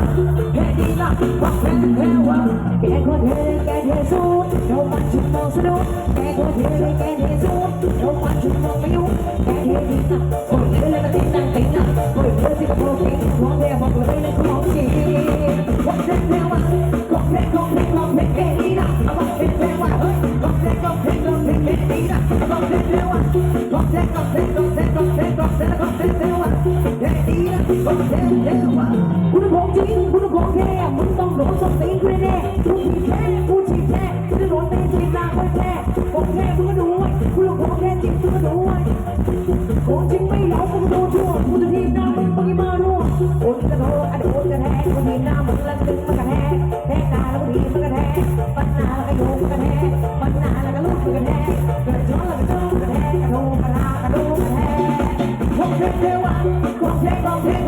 ะแค่ดีนะว่าแค่แค่ว่าแกคนเทแกเทสูดเดี๋ยวมันชุดมองสะดุดแกคนเทแกเทสูดเดี๋ยวมันชุดมองไม่ยุ่งแกเทดีนะคนเทเลยนติ๊งนั่งติ๊งนะคนเทสิงคโปรเก่งของแท้บอกเลยในของจริงว่าแค่แค่ว่าของแท้ของแท้ของแท้แกดีนะว่าแค่แค่ว่าเฮ้ยของแท้ของแท้ของแท้แกดีนะว่าแค่แค่ว่าของแท้ของแท้ของแท้ของแท้ของแท้ของแท้แค่ว่าแกดีนะว่าแค่แค่ งต้องโดนส้นตีแน่กูฉีดแท้กูฉีดแท้จะโดนตีฉีดหน้าคนแท้ของแท้มึงก็ดูไว้คุณของแท้จริงมึงก็ดูไว้ของจริงไม่หลอมึงโดนชั่วกูจะทีหน้ามึงมึงมาดูคนกระโดดอะโดกระแทกกูทีหน้ามึงแล้วดึงมันกระแทกแทกหน้าแล้วก็ทีมันกระแทกปัญหาแล้วก็โยกกระแทกปัญหาแล้วก็ลุกกระแทกกระชอนแล้วก็โดนกระแทกกระโดดกระลากระโดดกระแทกของแท้เทวะของแท้ของแท้ของแท้แ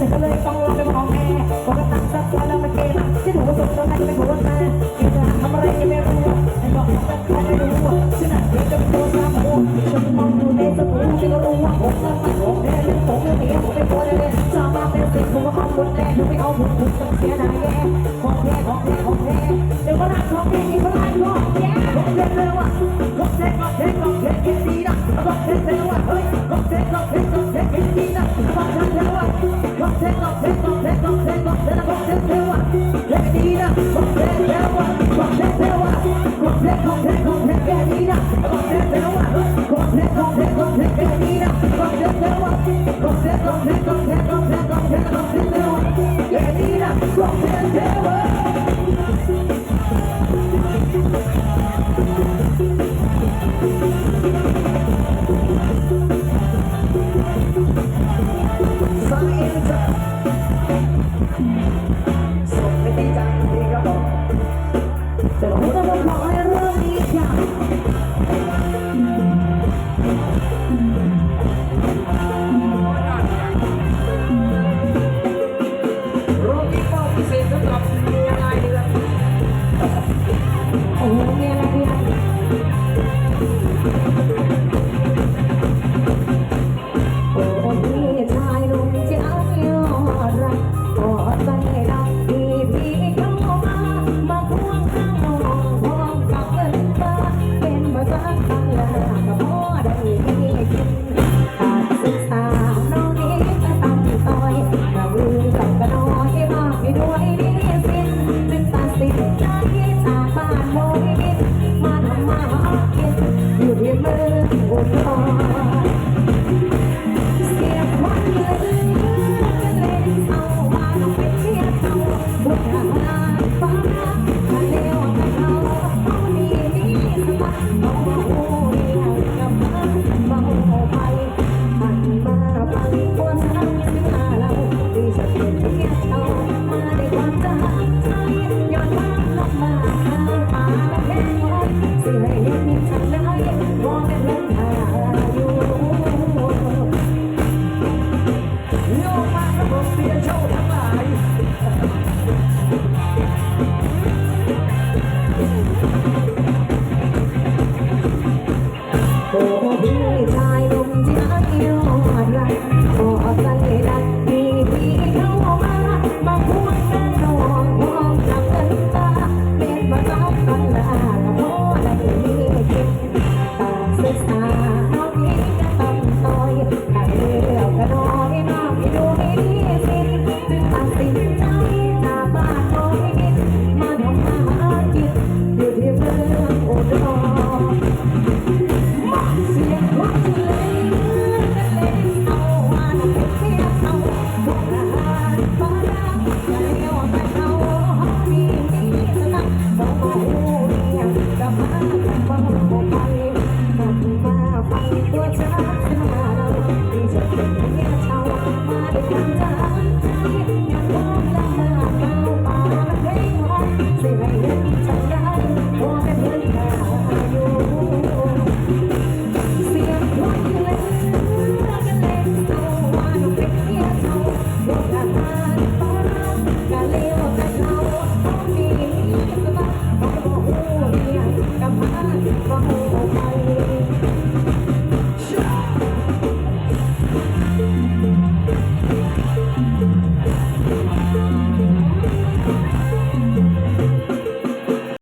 ฉันก็เลยต้องลองไปบอกแกบอกว่าตั้งสักวันแล้วม่เกณฑ์ฉันหัวสดตอนนั้นไม่หัวตาแกจะทำอะไรยังไม่รู้ฉันบอกว่าเขาไม่รู้ฉันน่ะเดี๋ยวจะโดนซ้ำหัวฉันมองอยู่ในสตูฉันก็รู้ว่าผมนั้นมันของแท้เรื่องผมเรื่องนี้ผมเป็นตัวเลยสามาเป็นสิ่งผมก็ข้อมูลแน่ดูไม่เอาผมผมต้องเสียดายแย่ของแท้ของแท้ของแท้เดี๋ยวก็รักของแท้อีกก็รักของแท้ของแท้เลยว่ะ ขอ ฉันได้มองเป็นลมหาอยู่โยกมาระบบเสียโชว์ทั้งหลายโอ้พี่ชายหนุ่มที่อายุรักขอใจรักพี่พี่เขามามาพูดแค่นอน เป็ Sí,